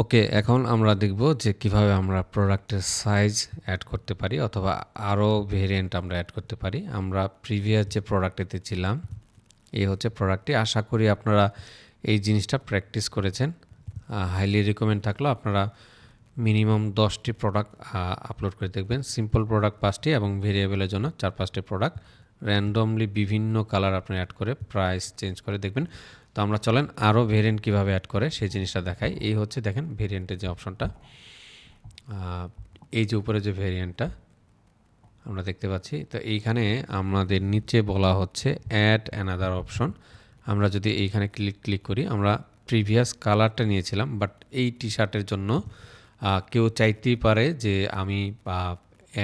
ওকে, এখন আমরা দেখব যে কীভাবে আমরা প্রোডাক্টের সাইজ অ্যাড করতে পারি অথবা আরও ভেরিয়েন্ট আমরা অ্যাড করতে পারি। আমরা প্রিভিয়াস যে প্রোডাক্টেতে ছিলাম, এই হচ্ছে প্রোডাক্টটি। আশা করি আপনারা এই জিনিসটা প্র্যাকটিস করেছেন। হাইলি রিকমেন্ড থাকল আপনারা মিনিমাম দশটি প্রোডাক্ট আপলোড করে দেখবেন। সিম্পল প্রোডাক্ট পাঁচটি এবং ভেরিয়েবলের জন্য চার পাঁচটি প্রোডাক্ট। র্যান্ডমলি বিভিন্ন কালার আপনি অ্যাড করে প্রাইস চেঞ্জ করে দেখবেন। তো আমরা চলেন আরও ভেরিয়েন্ট কীভাবে অ্যাড করে সেই জিনিসটা দেখাই। এই হচ্ছে দেখেন ভেরিয়েন্টের যে অপশনটা। এই যে উপরে যে ভেরিয়েন্টটা আমরা দেখতে পাচ্ছি। তো এইখানে আমাদের নিচে বলা হচ্ছে অ্যাড অ্যানাদার অপশন আমরা যদি এইখানে ক্লিক ক্লিক করি, আমরা প্রিভিয়াস কালারটা নিয়েছিলাম বাট এই টি শার্টের জন্য কেউ চাইতেই পারে যে আমি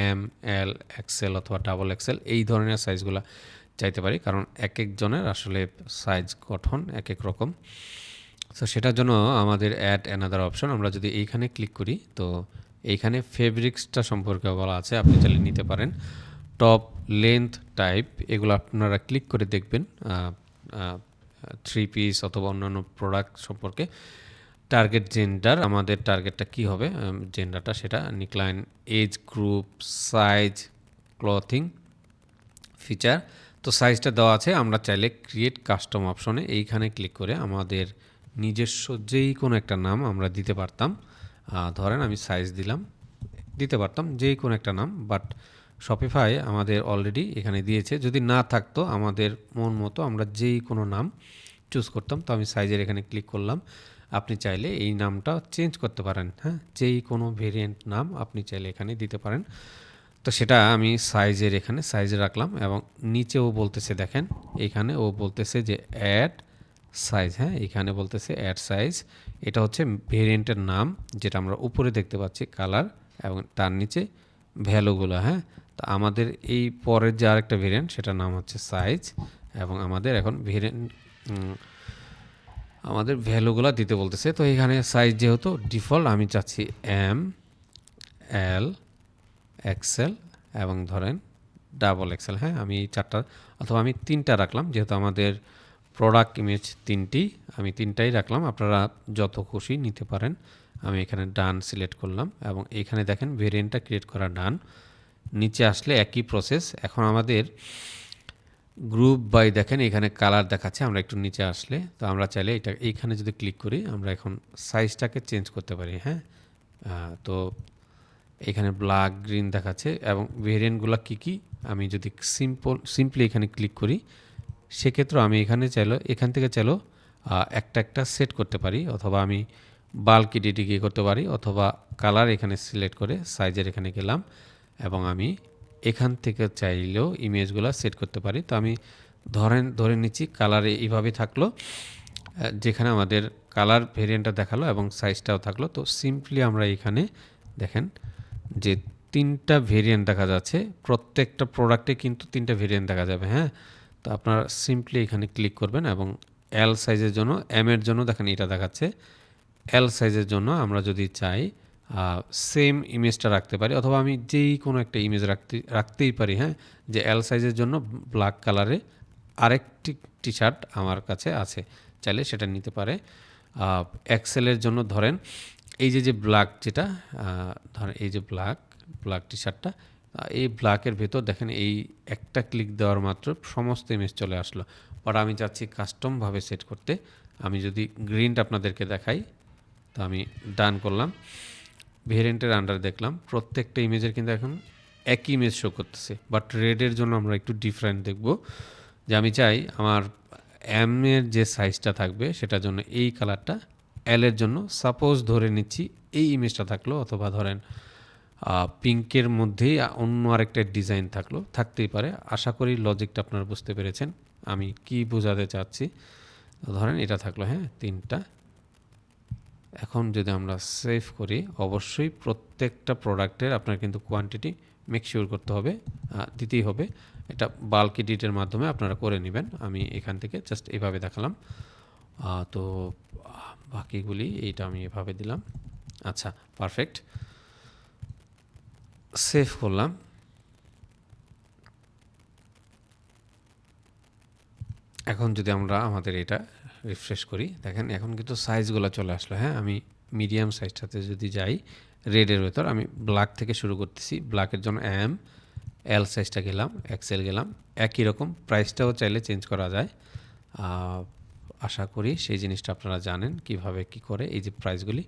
এম এল এক্সেল অথবা ডাবল এক্সেল এই ধরনের সাইজগুলো চাইতে পারি, কারণ এক একজনের আসলে সাইজ গঠন এক এক রকম। তো সেটার জন্য আমাদের অ্যাড অ্যানাদার অপশন আমরা যদি এইখানে ক্লিক করি, তো এইখানে ফেব্রিক্সটা সম্পর্কে বলা আছে, আপনি চাইলে নিতে পারেন। টপ লেন্থ টাইপ এগুলো আপনারা ক্লিক করে দেখবেন থ্রি পিস অথবা অন্যান্য প্রোডাক্ট সম্পর্কে। টার্গেট জেন্ডার আমাদের টার্গেটটা কি হবে? জেন্ডারটা সেটা neckline age group size clothing feature তো সাইজটা দেওয়া আছে, আমরা চাইলে ক্রিয়েট কাস্টম অপশনে এইখানে ক্লিক করে আমাদের নিজস্ব যেই কোনো একটা নাম আমরা দিতে পারতাম। ধরেন আমি সাইজ দিলাম, দিতে পারতাম যেই কোনো একটা নাম বাট শপিফাই আমাদের অলরেডি এখানে দিয়েছে। যদি না থাকতো, আমাদের মন মতো আমরা যেই কোনো নাম চুজ করতাম, তো আমি সাইজের এখানে ক্লিক করলাম। আপনি চাইলে এই নামটা চেঞ্জ করতে পারেন হ্যাঁ? যেই কোনো ভেরিয়েন্ট নাম আপনি চাইলে এখানে দিতে পারেন। তো সেটা আমি সাইজের এখানে, সাইজে রাখলাম এবং নিচে ও বলতেছে, দেখেন, এখানে ও বলতেছে যে অ্যাড সাইজ হ্যাঁ এখানে বলতেছে অ্যাড সাইজ এটা হচ্ছে ভেরিয়েন্টের নাম, যেটা আমরা উপরে দেখতে পাচ্ছি কালার এবং তার নিচে ভ্যালুগুলো হ্যাঁ। তো আমাদের এই পরের যে আরেকটা ভেরিয়েন্ট সেটার নাম হচ্ছে সাইজ এবং আমাদের এখন ভেরিয়েন্ট আমাদের ভ্যালুগুলো দিতে বলতেছে। তো এখানে সাইজ যেহেতু ডিফল্ট আমি চাচ্ছি এম এল এক্সেল এবং ধরেন ডাবল এক্সেল হ্যাঁ? আমি চারটা অথবা আমি তিনটা রাখলাম, যেহেতু আমাদের প্রোডাক্ট ইমেজ তিনটি, আমি তিনটাই রাখলাম। আপনারা যত খুশি নিতে পারেন। আমি এখানে ডান সিলেক্ট করলাম এবং এখানে দেখেন ভেরিয়েন্টটা ক্রিয়েট করা ডান নিচে আসলে একই প্রসেস এখন আমাদের গ্রুপ বাই দেখেন এখানে কালার দেখাচ্ছে, আমরা একটু নিচে আসলে। তো আমরা চাইলে এটা, এইখানে যদি ক্লিক করি, আমরা এখন সাইজটাকে চেঞ্জ করতে পারি হ্যাঁ? তো এখানে ব্ল্যাক গ্রিন দেখাচ্ছে এবং ভেরিয়েন্টগুলো কী কী? আমি যদি সিম্পল সিম্পলি এখানে ক্লিক করি সেক্ষেত্রে আমি এখানে চাইলো, এখান থেকে চাইলো একটা একটা সেট করতে পারি। অথবা আমি বাল্ক গিয়ে করতে পারি, অথবা কালার এখানে সিলেক্ট করে সাইজের এখানে গেলাম এবং আমি এখান থেকে চাইলেও ইমেজগুলো সেট করতে পারি। তো আমি ধরেন, ধরে নিচ্ছি কালারে এইভাবে থাকল যেখানে আমাদের কালার ভেরিয়েন্টটা দেখাল এবং সাইজটাও থাকল। তো সিম্পলি আমরা এখানে দেখেন যে তিনটা ভেরিয়েন্ট দেখা যাচ্ছে, প্রত্যেকটা প্রোডাক্টে কিন্তু তিনটা ভেরিয়েন্ট দেখা যাবে হ্যাঁ? তো আপনারা সিম্পলি এখানে ক্লিক করবেন এবং এল সাইজের জন্য এম এর জন্য দেখেন এটা দেখাচ্ছে। এল সাইজের জন্য আমরা যদি চাই সেম ইমেজটা রাখতে পারি, অথবা আমি যেই কোনো একটা ইমেজ রাখতে, রাখতেই পারি হ্যাঁ? যে এল সাইজের জন্য ব্ল্যাক কালারে আরেকটি টি শার্ট আমার কাছে আছে। চাইলে সেটা নিতে পারে। এক্সেলের জন্য ধরেন এই যে যে ব্ল্যাক যেটা ধরেন এই যে ব্ল্যাক ব্ল্যাক টি শার্টটা এই ব্ল্যাকের ভেতর দেখেন এই একটা ক্লিক দেওয়ার মাত্র সমস্ত ইমেজ চলে আসলো। বাট আমি চাচ্ছি কাস্টমভাবে সেট করতে। আমি যদি গ্রিনটা আপনাদেরকে দেখাই, তো আমি ডান করলাম। ভেরিয়েন্টের আন্ডার দেখলাম। প্রত্যেকটা ইমেজের কিন্তু এখন একই ইমেজ শো করতেছে। বাট রেডের জন্য আমরা একটু ডিফারেন্ট দেখব। যে আমি চাই আমার এম এর যে সাইজটা থাকবে, সেটার জন্য এই কালারটা এল এর জন্য সাপোজ ধরে নিচ্ছি এই ইমেজটা থাকল অথবা ধরেন পিঙ্কের মধ্যেই অন্য আরেকটা ডিজাইন থাকল, থাকতেই পারে। আশা করি লজিকটা আপনারা বুঝতে পেরেছেন। আমি কি বোঝাতে চাচ্ছি? ধরেন এটা থাকল হ্যাঁ তিনটা। এখন যদি আমরা সেভ করি, অবশ্যই প্রত্যেকটা প্রোডাক্টের আপনার কিন্তু কোয়ান্টিটি মেকশিওর করতে হবে দিতেই হবে। এটা বাল্ক এডিটের মাধ্যমে আপনারা করে নেবেন। আমি এখান থেকে জাস্ট এইভাবে দেখালাম। তো বাকিগুলি এইটা আমি এভাবে দিলাম। আচ্ছা পারফেক্ট সেভ করলাম। এখন যদি আমরা আমাদের এটা রিফ্রেশ করি, দেখেন এখন কিন্তু সাইজগুলো চলে আসলো হ্যাঁ? আমি মিডিয়াম সাইজটাতে যদি যাই রেডের ভেতর, আমি ব্ল্যাক থেকে শুরু করতেছি। ব্ল্যাকের জন্য এম এল সাইজটা গেলাম এক্সেল গেলাম। একই রকম প্রাইসটাও চাইলে চেঞ্জ করা যায়। আশা করি সেই জিনিসটা আপনারা জানেন কীভাবে কি করে এই যে প্রাইসগুলি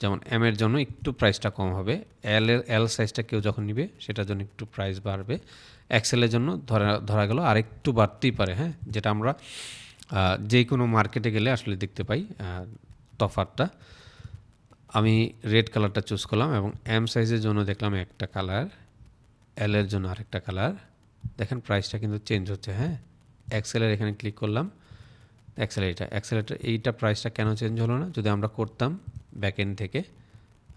যেমন এম এর জন্য একটু প্রাইসটা কম হবে। এল এর এল সাইজটা কেউ যখন নিবে সেটার জন্য একটু প্রাইস বাড়বে। এক্সেলের জন্য ধরা ধরা গেল আর একটু বাড়তেই পারে হ্যাঁ? যেটা আমরা যে কোনো মার্কেটে গেলে আসলে দেখতে পাই আহ, তফাতটা আমি রেড কালারটা চুজ করলাম এবং এম সাইজের জন্য দেখলাম একটা কালার এল এর জন্য আরেকটা কালার দেখেন প্রাইসটা কিন্তু চেঞ্জ হচ্ছে হ্যাঁ? এক্সেলের এখানে ক্লিক করলাম। এক্সেল এইটা এক্সেলেটার এইটা প্রাইসটা কেন চেঞ্জ হলো না? যদি আমরা করতাম ব্যাক এন্ড থেকে,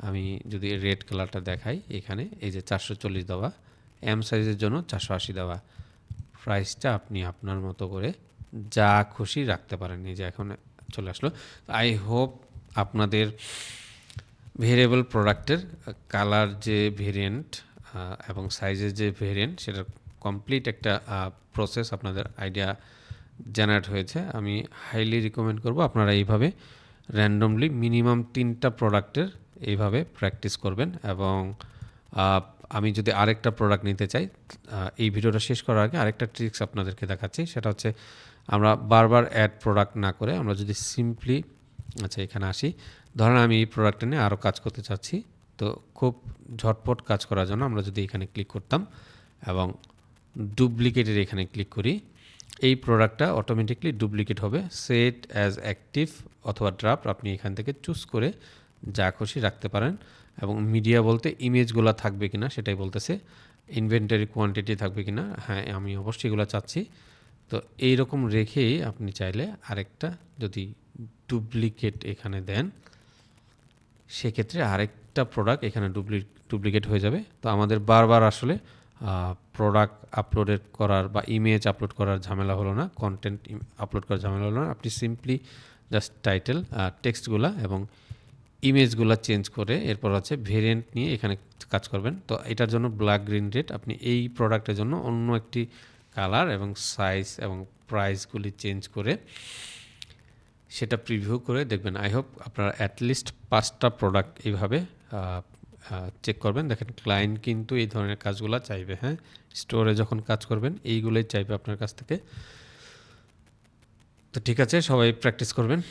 আমি যদি রেড কালারটা দেখাই এখানে, এই যে চারশো চল্লিশ দেওয়া এম সাইজের জন্য চারশো আশি দেওয়া। প্রাইসটা আপনি আপনার মতো করে যা খুশি রাখতে পারেন। এই যে এখন চলে আসলো। আই হোপ আপনাদের ভেরিয়েবল প্রোডাক্টের কালার যে ভেরিয়েন্ট এবং সাইজের যে ভেরিয়েন্ট সেটার কমপ্লিট একটা প্রসেস আপনাদের আইডিয়া জেনারেট হয়েছে, আমি হাইলি রিকমেন্ড করব আপনারা এইভাবে র্যান্ডমলি মিনিমাম তিনটা প্রোডাক্টের এইভাবে প্র্যাকটিস করবেন এবং আমি যদি আরেকটা প্রোডাক্ট নিতে চাই এই ভিডিওটা শেষ করার আগে আরেকটা ট্রিক্স আপনাদেরকে দেখাচ্ছি, সেটা হচ্ছে আমরা বারবার অ্যাড প্রোডাক্ট না করে আমরা যদি সিম্পলি আচ্ছা এখানে আসি, ধরেন আমি এই প্রোডাক্টটা নিয়ে আরও কাজ করতে চাচ্ছি, তো খুব ঝটপট কাজ করার জন্য আমরা যদি এখানে ক্লিক করতাম এবং ডুপ্লিকেটের এখানে ক্লিক করি এই প্রোডাক্টটা অটোমেটিকলি ডুপ্লিকেট হবে। সেট অ্যাজ অ্যাক্টিভ অথবা ড্রাফট আপনি এখান থেকে চুজ করে যা খুশি রাখতে পারেন এবং মিডিয়া বলতে ইমেজগুলো থাকবে কিনা সেটাই বলতেছে। ইনভেন্টারি কোয়ান্টিটি থাকবে কিনা হ্যাঁ আমি অবশ্যই এগুলো চাচ্ছি। তো এই রকম রেখেই আপনি চাইলে আরেকটা যদি ডুপ্লিকেট এখানে দেন, সেক্ষেত্রে আরেকটা প্রোডাক্ট এখানে ডুপ্লি ডুপ্লিকেট হয়ে যাবে। তো আমাদের বারবার আসলে প্রোডাক্ট আপলোডেড করার বা ইমেজ আপলোড করার ঝামেলা হলো না কন্টেন্ট আপলোড করার ঝামেলা হলো না। আপনি সিম্পলি জাস্ট টাইটেল টেক্সটগুলা এবং ইমেজগুলো চেঞ্জ করে এরপর হচ্ছে ভেরিয়েন্ট নিয়ে এখানে কাজ করবেন। তো এটার জন্য ব্ল্যাক গ্রিন রেড আপনি এই প্রোডাক্টের জন্য অন্য একটি কালার এবং সাইজ এবং প্রাইসগুলি চেঞ্জ করে সেটা প্রিভিউ করে দেখবেন। আই হোপ আপনারা অ্যাটলিস্ট পাঁচটা প্রোডাক্ট এইভাবে চেক করবেন। দেখেন ক্লায়েন্ট কিন্তু এই ধরনের কাজগুলো চাইবে হ্যাঁ? স্টোরে যখন কাজ করবেন, এইগুলোই চাইবে আপনার কাছ থেকে। তো ঠিক আছে, সবাই প্র্যাকটিস করবেন।